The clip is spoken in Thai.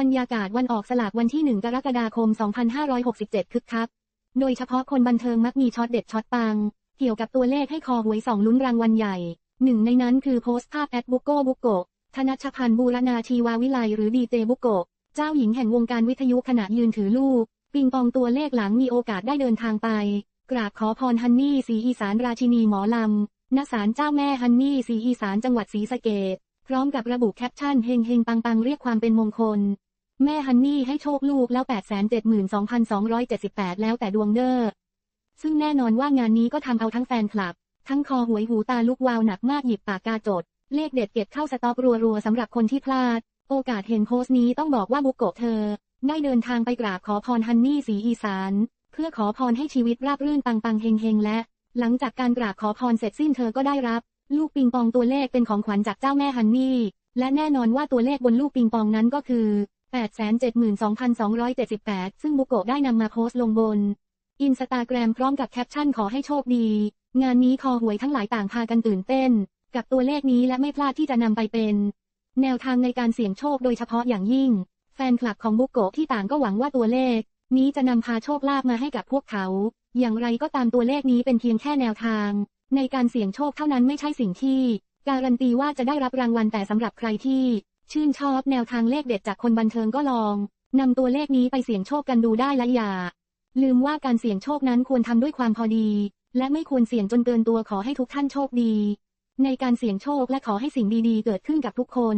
บรรยากาศวันออกสลากวันที่ 1 กรกฎาคม 2567 คึกคัก โดยเฉพาะคนบันเทิงมักมีช็อตเด็ดช็อตปัง เกี่ยวกับตัวเลขให้คอหวยสองลุ้นรางวัลใหญ่ หนึ่งในนั้นคือโพสต์ภาพแอดบุโกบุโกธนชพันธ์บูรณาชีวาวิไลหรือดีเจบุโกเจ้าหญิงแห่งวงการวิทยุขณะยืนถือลูก ปิงปองตัวเลขหลังมีโอกาสได้เดินทางไป กราบขอพรฮันนี่สีอีสานราชินีหมอลำณศาลเจ้าแม่ฮันนี่สีอีสานจังหวัดศรีสะเกดพร้อมกับระบุแคปชั่นเฮงเฮงปังปังเรียกความเป็นมงคล แม่ฮันนี่ให้โชคลูกแล้ว 872,278 แล้วแต่ดวงเด้อซึ่งแน่นอนว่างานนี้ก็ทำเอาทั้งแฟนคลับ ทั้งคอหวยหูตาลุกวาวหนักมากหยิบปากกาจด เลขเด็ดเก็บเข้าสต็อกรัวๆสำหรับคนที่พลาด โอกาสเห็นโพสต์นี้ต้องบอกว่าบุกโกะเธอ ได้เดินทางไปกราบขอพรฮันนี่สีอีสาน เพื่อขอพรให้ชีวิตราบรื่นปังปังเฮงเฮงและ หลังจากการกราบขอพรเสร็จสิ้นเธอก็ได้รับ ลูกปิงปองตัวเลขเป็นของขวัญจากเจ้าแม่ฮันนี่และแน่นอนว่าตัวเลขบนลูกปิงปองนั้นก็คือ 872,278 ซึ่งบุโกะได้นำมาโพสต์ลงบน อินสตาแกรมพร้อมกับแคปชั่นขอให้โชคดี งานนี้คอหวยทั้งหลายต่างพากันตื่นเต้น กับตัวเลขนี้และไม่พลาดที่จะนำไปเป็น แนวทางในการเสี่ยงโชคโดยเฉพาะอย่างยิ่ง แฟนคลับของบุโกะที่ต่างก็หวังว่าตัวเลข นี้จะนำพาโชคลาภมาให้กับพวกเขา อย่างไรก็ตามตัวเลขนี้เป็นเพียงแค่แนวทาง ในการเสี่ยงโชคเท่านั้นไม่ใช่สิ่งที่ การันตีว่าจะได้รับรางวัลแต่สำหรับใครที่ ชื่นชอบแนวทางเลขเด็ดจากคนบันเทิงก็ลองนำตัวเลขนี้ไปเสี่ยงโชคกันดูได้ละอย่า ลืมว่าการเสี่ยงโชคนั้นควรทำด้วยความพอดี และไม่ควรเสี่ยงจนเกินตัวขอให้ทุกท่านโชคดี ในการเสี่ยงโชคและขอให้สิ่งดีๆ เกิดขึ้นกับทุกคน